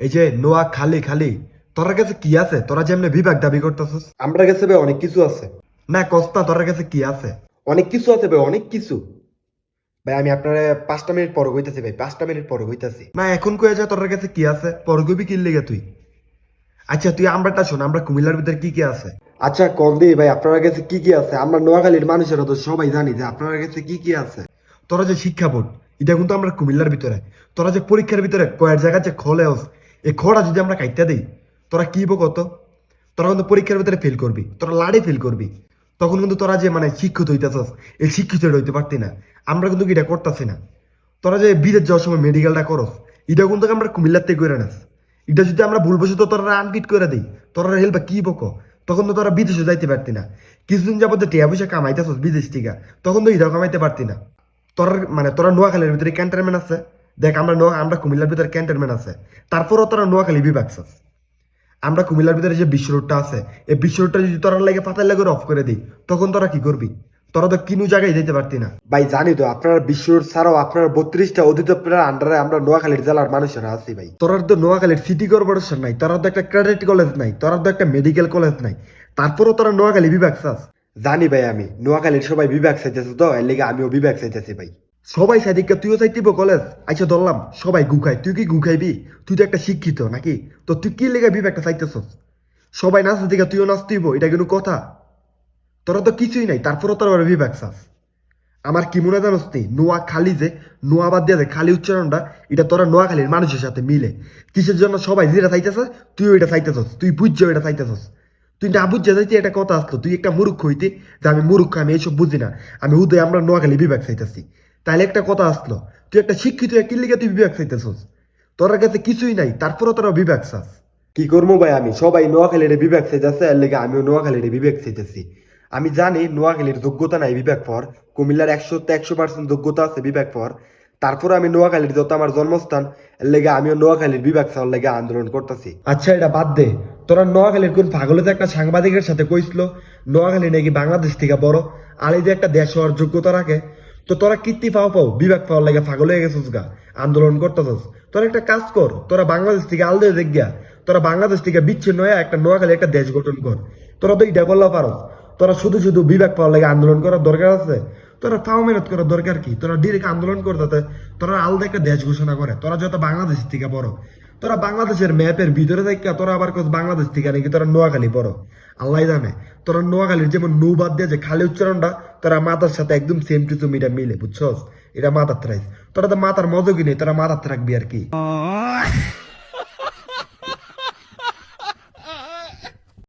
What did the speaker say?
এই যে নোয়া খালি খালি তোর কাছে কি আছে? তোরা যেমনি বিভাগ দাবি করতেছিস। আমরা কাছে ভাই অনেক কিছু আছে। না কস্তা তোর কাছে কি আছে? অনেক কিছু আছে ভাই অনেক কিছু। ভাই আমি আপনারা পাঁচটা মিনিট পরে কইতাছি ভাই পাঁচটা মিনিট পরে কইতাছি। না এখন কয়ে যা তোর কাছে কি আছে পরে কইবি কি লেগে তুই। আচ্ছা তুই আমরাটা শোন আমরা কুমিল্লার ভিতরে কি কি আছে? আচ্ছা কল দিই ভাই আপনার কাছে কি কি আছে? আমরা নোয়াখালীর মানুষেরা তো সবাই জানি যে আপনার কাছে কি কি আছে। তোরা যে শিক্ষা বোর্ড এটা কিন্তু আমরা কুমিল্লার ভিতরে। তোরা যে পরীক্ষার ভিতরে কয়েক জায়গা যে খলে এই খড়া যদি আমরা কাইটা দিই, তোরা কি কত? তোরা কিন্তু পরীক্ষার ভিতরে ফেল করবি, তোরা লাড়ে ফেল করবি। তখন কিন্তু তোরা যে মানে শিক্ষিত হইতেছস, এই শিক্ষিত হইতে পারতি না। আমরা কিন্তু এটা করতেছি না। তোরা যে বিদেশ যাওয়ার সময় মেডিকেলটা করস এটা কিন্তু আমরা কুমিল্লার থেকে করে নাস। এটা যদি আমরা ভুলবশত তোরা আনপিট করে দিই, তোরা হেল্প কি বকো তখন তো তোরা বিদেশে যাইতে পারতি না। কিছুদিন যাবত টিয়া পয়সা কামাইতেছস বিদেশ থেকে, তখন তো এটাও কামাইতে পারতি না। তোর মানে তোরা নোয়াখালীর ভিতরে ক্যান্টনমেন্ট আছে। দেখ আমরা নোয়া আমরা কুমিল্লার ভিতরে ক্যান্টনমেন্ট আছে। তারপরও তোরা নোয়াখালী বিভাগ চাস আমরা কুমিল্লার ভিতরে যে বিশ্ব রোডটা আছে এই বিশ্ব রোডটা যদি তোরা লাগে পাতাল লাগে অফ করে দিই তখন তোরা কি করবি? তোরা তো কিনু জায়গায় যেতে পারতি না। ভাই জানি তো আপনারা বিশ্ব রোড ছাড়াও আপনার বত্রিশটা অধিদপ্তরের আন্ডারে আমরা নোয়াখালীর জেলার মানুষেরা আছি ভাই। তোরা তো নোয়াখালীর সিটি কর্পোরেশন নাই তোরা তো একটা ক্রেডিট কলেজ নাই তোরা তো একটা মেডিকেল কলেজ নাই। তারপরও তোরা নোয়াখালী বিভাগ চাস জানি ভাই আমি নোয়াখালীর সবাই বিভাগ চাইতেছে তো এর লেগে আমিও বিভাগ চাইতেছি ভাই। সবাই সাইদিককে তুইও চাইতিব কলেজ আচ্ছা ধরলাম, সবাই গুখাই তুই কি গুখাইবি তুই তো একটা শিক্ষিত নাকি? তো তুই কি লেগে বিবেকটা চাইতেছস? সবাই নাচতে দিকে তুইও নাচতিব এটা কিন্তু কথা? তোরা তো কিছুই নাই, তারপরও তোর আবার বিবেক চাস। আমার কি মনে জানোস তুই নোয়া খালি যে, নোয়া বাদ দিয়ে খালি উচ্চারণটা, এটা তোরা নোয়াখালীর মানুষের সাথে মিলে। কিসের জন্য সবাই যেটা চাইতেছস তুইও এটা চাইতেছস। তুই বুঝছ এটা চাইতেছস। তুই না বুঝছে যাইতে একটা কথা আসলো। তুই একটা মুরুখ হইতে যে, আমি মুরুখ, আমি এইসব বুঝি না। আমি উদয় আমরা নোয়াখালী বিবেক চাইতেছি। তাহলে একটা কথা আসলো তুই একটা শিক্ষিত কি লিগে তুই বিভাগ চাইতেছস। তোর কাছে কিছুই নাই তারপরও তোরা বিভাগ চাস। কি করব ভাই আমি? সবাই নোয়াখালীর বিভাগ চাইতেছে এর লেগে আমিও নোয়াখালীর বিভাগ চাইতেছি। আমি জানি নোয়াখালীর যোগ্যতা নাই বিভাগ পর কুমিল্লার একশো একশো পার্সেন্ট যোগ্যতা আছে বিভাগ পর। তারপর আমি নোয়াখালীর যত আমার জন্মস্থান এর লেগে আমিও নোয়াখালীর বিভাগ চাওয়ার লেগে আন্দোলন করতেছি। আচ্ছা এটা বাদ দে। তোরা নোয়াখালীর কোন পাগলে একটা সাংবাদিকের সাথে কইছিল নোয়াখালী নাকি বাংলাদেশ থেকে বড় আর এই যে একটা দেশ হওয়ার যোগ্যতা রাখে তো তোরা কীর্তি পাও পাও, বিভাগ পাওয়ার লাগে পাগল হয়ে গেছিস গা, আন্দোলন করতেছস। তোরা একটা কাজ কর, তোরা বাংলাদেশ থেকে আলদে দেখ গিয়া, তোরা বাংলাদেশ থেকে বিচ্ছিন্ন হয়ে একটা নোয়াখালী একটা দেশ গঠন কর। তোরা তো এটা করলেও পারো তোরা শুধু শুধু বিভাগ পাওয়ার লাগে আন্দোলন করার দরকার আছে। তোরা ফাও মেহনত করার দরকার কি? তোরা ডিরেক্ট আন্দোলন করতে তোরা আলাদা একটা দেশ ঘোষণা করে। তোরা যত বাংলাদেশ থেকে বড়, তোরা বাংলাদেশের ম্যাপের ভিতরে থেকে তোরা আবার কোথাও বাংলাদেশ থেকে নাকি তোরা নোয়াখালী পড়ো আল্লাহ জানে। তোরা নোয়াখালীর যেমন নৌ বাদ দিয়ে যে খালি উচ্চারণটা, তোরা মাথার সাথে একদম সেম টু সেম এটা মিলে, বুঝছস? এটা মাথার রাইস তোরা তো মাথার মজকি নেই, তোরা মাথার রাখবি আর কি?